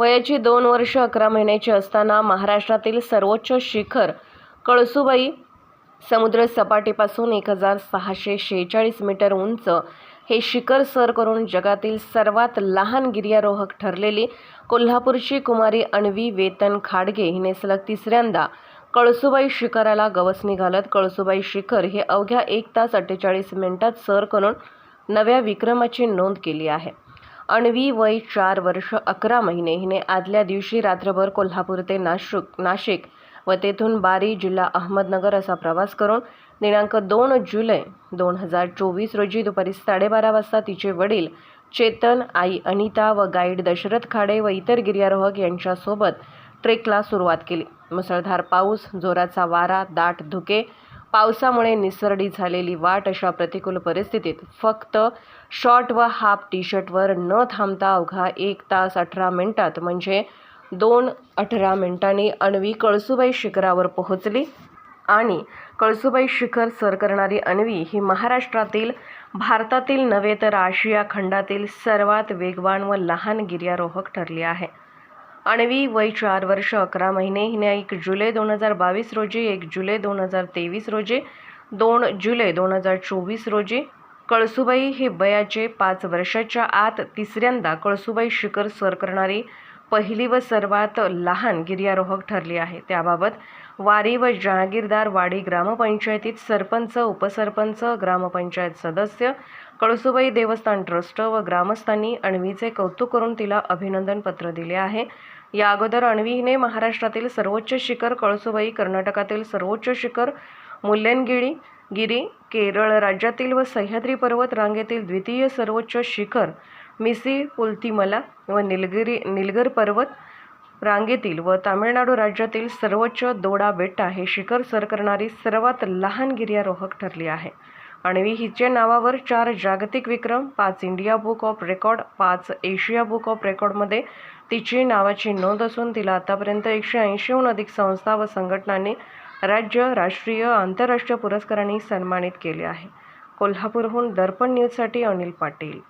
वयाची दोन वर्ष अकरा महिन्याची असताना महाराष्ट्रातील सर्वोच्च शिखर कळसुबाई समुद्र सपाटीपासून एक हजार सहाशे शेहेचाळीस मीटर उंच हे शिखर सर करून जगातील सर्वात लहान गिर्यारोहक ठरलेली कोल्हापूरची कुमारी अणवी वेतन खाडगे हिने सलग तिसऱ्यांदा कळसुबाई शिखराला गवसणी घालत कळसुबाई शिखर हे अवघ्या एक तास अठ्ठेचाळीस मिनिटात सर करून नव्या विक्रमाची नोंद केली आहे. अण्वी वय चार वर्ष अकरा महिने. हिने आदल्या दिवशी रात्रभर कोल्हापूर ते नाशिक नाशिक व तेथून बारी जिल्हा अहमदनगर असा प्रवास करून दिनांक दोन जुलै दोन हजार चोवीस रोजी दुपारी साडेबारा वाजता तिचे वडील चेतन आई अनिता व गाईड दशरथ खाडे व इतर गिर्यारोहक यांच्यासोबत ट्रेकला सुरुवात केली. मुसळधार पाऊस जोराचा वारा दाट धुके पावसामुळे निसरडी झालेली वाट अशा प्रतिकूल परिस्थितीत फक्त शॉर्ट व हाफ टी शर्टवर न थांबता अवघा एक तास अठरा मिनिटात म्हणजे दोन अठरा मिनिटांनी अणवी कळसुबाई शिखरावर पोहोचली आणि कळसुबाई शिखर सर करणारी अणवी ही महाराष्ट्रातील भारतातील नव्हे तर आशिया खंडातील सर्वात वेगवान व लहान गिर्यारोहक ठरली आहे. आणवी वय चार वर्ष अकरा महिने. हिने एक जुलै दोन हजार बावीस रोजी एक जुलै दोन हजार तेवीस रोजी दोन जुलै दोन हजार चोवीस रोजी कळसुबाई हे वयाचे पाच वर्षाच्या आत तिसऱ्यांदा कळसुबाई शिखर सर करणारी पहिली व सर्वात लहान गिर्यारोहक ठरली आहे. त्याबाबत वारी व जहागीरदार वाडी ग्रामपंचायतीत सरपंच उपसरपंच ग्रामपंचायत सदस्य कळसुबाई देवस्थान ट्रस्ट व ग्रामस्थांनी अण्वीचे कौतुक करून तिला अभिनंदन पत्र दिले आहे. या अगोदर अणवीने महाराष्ट्रातील सर्वोच्च शिखर कळसुबाई कर्नाटकातील सर्वोच्च शिखर मुल्लेनगिरी गिरी केरळ राज्यातील व सह्याद्री पर्वत रांगेतील द्वितीय सर्वोच्च शिखर मिसी पुलतीमला व निलगिरी निलगर पर्वत रांगेतील व तामिळनाडू राज्यातील सर्वोच्च दोडा बेटा हे शिखर सर करणारी सर्वात लहान गिर्यारोहक ठरली आहे. आणि हिच्या नावावर चार जागतिक विक्रम पाच इंडिया बुक ऑफ रेकॉर्ड पाच एशिया बुक ऑफ रेकॉर्डमध्ये तिची नावाची नोंद असून तिला आतापर्यंत एकशे ऐंशीहून अधिक संस्था व संघटनांनी राज्य राष्ट्रीय आंतरराष्ट्रीय पुरस्कारांनी सन्मानित केले आहे. कोल्हापूरहून दर्पण न्यूजसाठी अनिल पाटील.